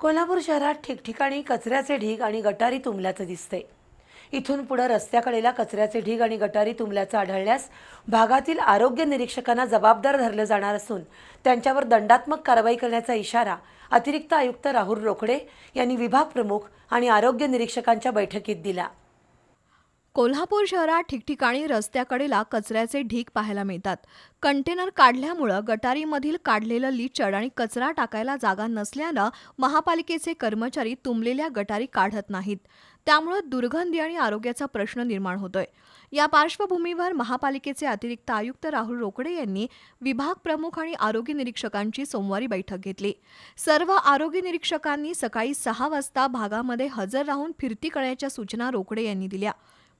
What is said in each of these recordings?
कोल्हापूर शहरात ठिकठिकाणी कचऱ्याचे ढीग आणि गटारी तुंबल्याचं दिसतंय. इथून पुढे रस्त्याकडेला कचऱ्याचे ढीग आणि गटारी तुंबल्याचं आढळल्यास भागातील आरोग्य निरीक्षकांना जबाबदार धरलं जाणार असून त्यांच्यावर दंडात्मक कारवाई करण्याचा इशारा अतिरिक्त आयुक्त राहुल रोकडे यांनी विभाग प्रमुख आणि आरोग्य निरीक्षकांच्या बैठकीत दिला. कोल्हापूर शहरात ठिकठिकाणी रस्त्याकडेला कचऱ्याचे ढीग पाहायला मिळतात. कंटेनर काढल्यामुळं गटारीमधील काढलेलं लिचड आणि कचरा टाकायला जागा नसल्यानं महापालिकेचे कर्मचारी तुंबलेल्या गटारी काढत नाहीत. त्यामुळं दुर्गंधी आणि आरोग्याचा प्रश्न निर्माण होतोय. या पार्श्वभूमीवर महापालिकेचे अतिरिक्त आयुक्त राहुल रोकडे यांनी विभाग प्रमुख आणि आरोग्य निरीक्षकांची सोमवारी बैठक घेतली. सर्व आरोग्य निरीक्षकांनी सकाळी सहा वाजता भागामध्ये हजर राहून फिरती करण्याच्या सूचना रोकडे यांनी दिल्या.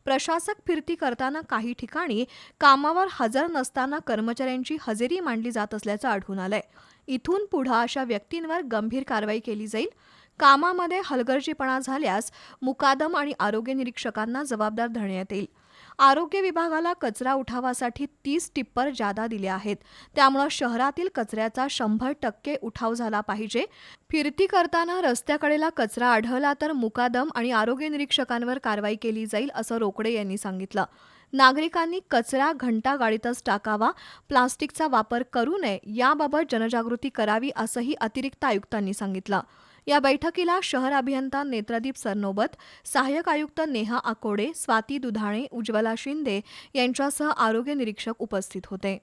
प्रशासक फिरती करताना काही ठिकाणी कामावर हजर नसताना कर्मचाऱ्यांची हजेरी मांडली जात असल्याचं आढळून आलंय. इथून पुढं अशा व्यक्तींवर गंभीर कारवाई केली जाईल. कामामध्ये हलगर्जीपणा झाल्यास मुकादम आणि आरोग्य निरीक्षकांना जबाबदार धरण्यात येईल. आरोग्य विभागाला कचरा उठावासाठी तीस टिप्पर जादा दिल्या आहेत. त्यामुळं शहरातील कचऱ्याचा शंभर टक्के उठाव झाला पाहिजे. फिरती करताना रस्त्याकडेला कचरा आढळला तर मुकादम आणि आरोग्य निरीक्षकांवर कारवाई केली जाईल असं रोकडे यांनी सांगितलं. नागरिकांनी कचरा घंटा गाडीतच टाकावा प्लास्टिकचा वापर करू नये याबाबत जनजागृती करावी असंही अतिरिक्त आयुक्तांनी सांगितलं. या बैठकीला शहर अभियंता नेत्रदीप सरनोबत सहाय्यक आयुक्त नेहा आकोडे स्वाती दुधाणे उज्ज्वला शिंदे यांच्यासह आरोग्य निरीक्षक उपस्थित होते.